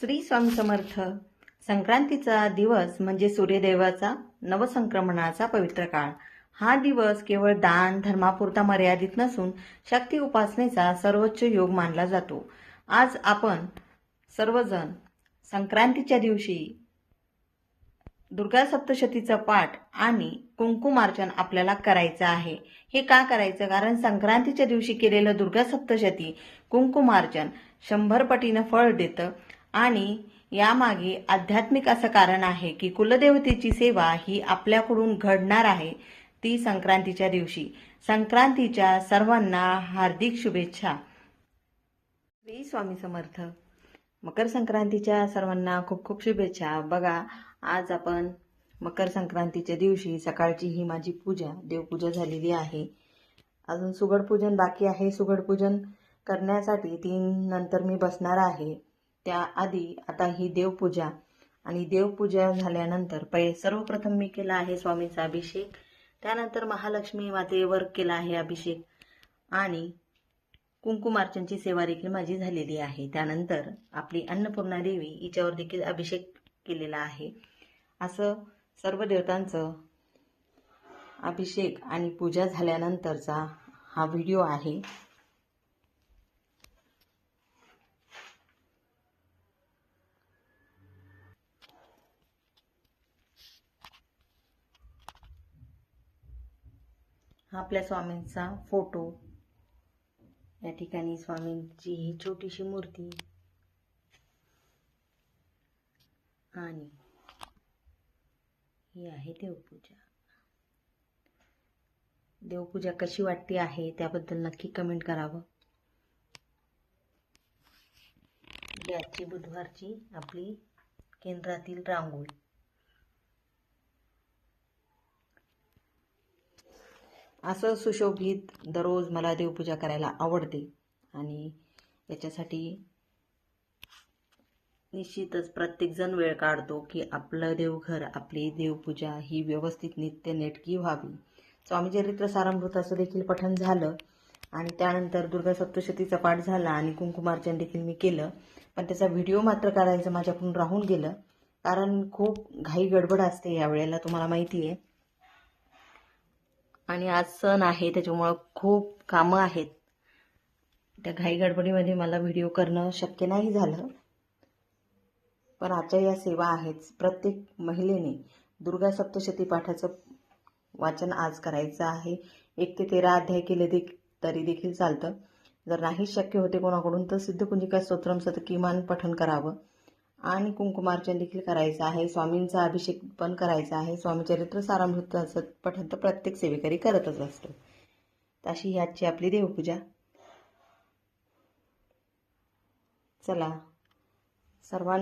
श्री स्वामी समर्थ. संक्रांतीचा दिवस म्हणजे सूर्यदेवाचा नवसंक्रमणाचा पवित्र काळ. हा दिवस केवळ दान धर्मापुरता मर्यादित नसून शक्ती उपासनेचा सर्वोच्च योग मानला जातो. आज आपण सर्वजण संक्रांतीच्या दिवशी दुर्गा सप्तशतीचा पाठ आणि कुंकुमार्चन आपल्याला करायचं आहे. हे का करायचं? कारण संक्रांतीच्या दिवशी केलेलं दुर्गा सप्तशती कुंकुमार्चन शंभर पटीनं फळ देतं. आणि यामागे आध्यात्मिक असं कारण आहे की कुलदेवतेची सेवा ही आपल्याकडून घडणार आहे ती संक्रांतीच्या दिवशी. संक्रांतीच्या सर्वांना हार्दिक शुभेच्छा. श्री स्वामी समर्थ. मकर संक्रांतीच्या सर्वांना खूप खूप शुभेच्छा. बघा आज आपण मकर संक्रांतीच्या दिवशी सकाळची ही माझी पूजा देवपूजा झालेली आहे. अजून सुगड पूजन बाकी आहे. सुगड पूजन करण्यासाठी तीन नंतर मी बसणार आहे. त्याआधी आता ही देवपूजा आणि देवपूजा झाल्यानंतर पै सर्वप्रथम मी केला आहे स्वामींचा अभिषेक. त्यानंतर महालक्ष्मी मातेवर केला आहे अभिषेक. आणि कुंकुमार्चनची सेवा देखील माझी झालेली आहे. त्यानंतर आपली अन्नपूर्णा देवी हिच्यावर देखील अभिषेक केलेला आहे. असं सर्व देवतांचं अभिषेक आणि पूजा झाल्यानंतरचा हा व्हिडिओ आहे. आपल्या स्वामींचा फोटो. या ठिकाणी स्वामींची ही छोटीशी मूर्ती. आणि ही आहे देवपूजा. देवपूजा कशी वाटते आहे त्याबद्दल नक्की कमेंट करावं. ही आजची बुधवारची आपली केंद्रातील रांगोळी. असं सुशोभित दररोज मला देवपूजा करायला आवडते. आणि याच्यासाठी निश्चितच प्रत्येकजण वेळ काढतो की आपलं देवघर आपली देवपूजा ही व्यवस्थित नित्य नेटकी व्हावी. स्वामी चरित्र सारामृताचं देखील पठण झालं. आणि त्यानंतर दुर्गा सप्तशतीचा पाठ झाला आणि कुंकुमार्चन देखील मी केलं. पण त्याचा व्हिडिओ मात्र करायचं माझ्याकडून राहून गेलं. कारण खूप घाई गडबड असते या वेळेला तुम्हाला माहिती आहे आणि आज सण आहे त्याच्यामुळं खूप कामं आहेत. त्या घाई गडबडीमध्ये मला व्हिडिओ करणं शक्य नाही झालं. पण आजच्या या सेवा आहेच. प्रत्येक महिलेने दुर्गा सप्तशती पाठाचं वाचन आज करायचं आहे. एक ते तेरा अध्याय केले दे तरी देखील चालतं. जर नाही शक्य होते कोणाकडून तर सिद्धकुंजिका स्तोत्रमचं सत किमान पठन करावं. आणि कुंकुमार्चन देखील करायचं आहे. स्वामींचा अभिषेक पण करायचा आहे. स्वामी चरित्र सारामृताचं पठण तर प्रत्येक सेवेकरी करतच असतो. तशी ह्याची आपली देवपूजा. चला. सर्वांना